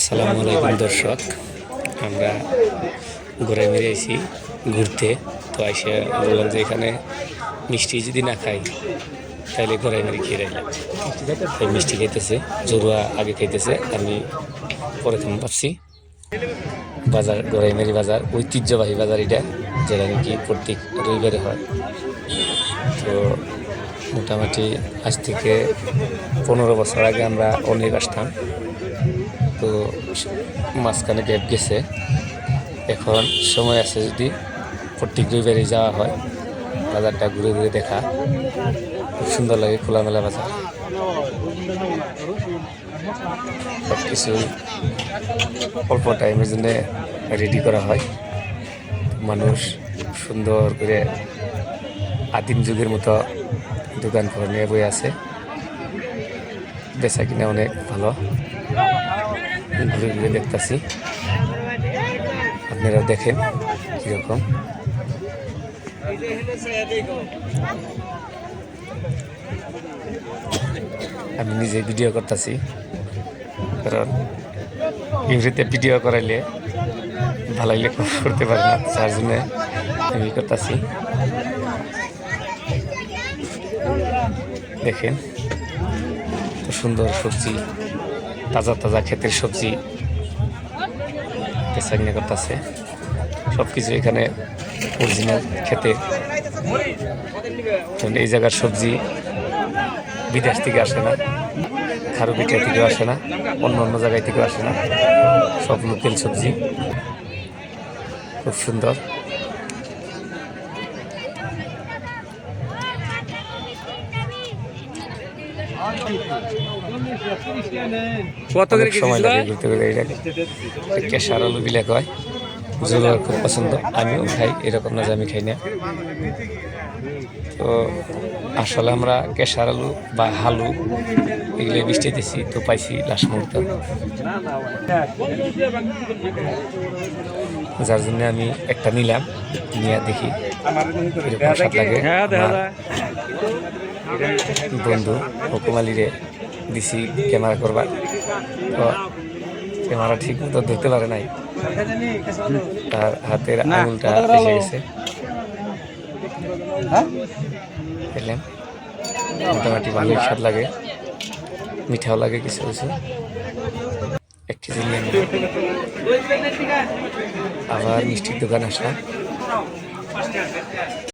আসসালামু আলাইকুম, দর্শক। আমরা ঘুরে মেরে আইছি ঘুরতে। তো আইসা বললাম যে এখানে মিষ্টি যদি না খাই তাহলে ঘরে মেরে খেয়ে রাখলাম মিষ্টি খাইতেছে, জরুয়া আগে খাইতেছে আমি পরে খাম ভাবছি। বাজার গড়াই মেরি বাজার, ঐতিহ্যবাহী বাজার এটা, যেটা নাকি প্রত্যেক রবিবারে হয়। তো মোটামুটি আজ থেকে পনেরো বছর আগে আমরা অনেক আসতাম। তো মাঝখানে গ্যাপ গেছে। এখন সময় আছে যদি প্রত্যেক রবিবারে যাওয়া হয়, বাজারটা ঘুরে ঘুরে দেখা। খুব সুন্দর লাগে খোলামেলা বাজার। সব কিছুই অল্প টাইমের জন্য রেডি করা হয়। মানুষ সুন্দর করে আদিম যুগের মতো দোকান ঘর নিয়ে বই আছে। বেচা কিনা অনেক ভালো। ঘুরে ঘুরে দেখতেছি। আপনারাও দেখেন কীরকম। আমি নিজে ভিডিও করতেছি। কারণ ইংরেজিতে ভিডিও করাইলে ভালো লাগলে করতে পারি না যার জন্য আমি করতেছি। দেখেন সুন্দর সবজি তাজা তাজা ক্ষেতের সবজি করতেছে। সব কিছু এখানে অরিজিনাল খেতে। এই জায়গার সবজি বিদেশ থেকে আসে না, খারু পিঠা থেকেও আসে না, অন্য অন্য জায়গায় থেকেও আসে না। সব লোকেল সবজি। খুব সুন্দর। কত করে সময় লাগে ঘুরতে ঘুরতে এটাকে কেশার আলু বিলে কয় জুলার খুব পছন্দ। আমিও খাই এরকম না যে আমি খাই না। তো আসলে আমরা কেশার আলু বা হালু এগুলো বৃষ্টিতেছি তো পাইছি লাস্ট মুহূর্তে। যার জন্য আমি একটা নিলাম নিয়ে দেখি এরকম স্বাদ লাগে। হ্যাঁ বন্ধু হুকুমালিরে দিছি ক্যামেরা করবার। তো ক্যামেরা ঠিক মতো ধরতে পারে নাই। তার হাতের আঙুলটা এসে গেছে। দেখলেন মোটামুটি ভালোই স্বাদ লাগে। মিঠাও লাগে কিছু কিছু। এক কেজি আবার মিষ্টির দোকান আসলাম।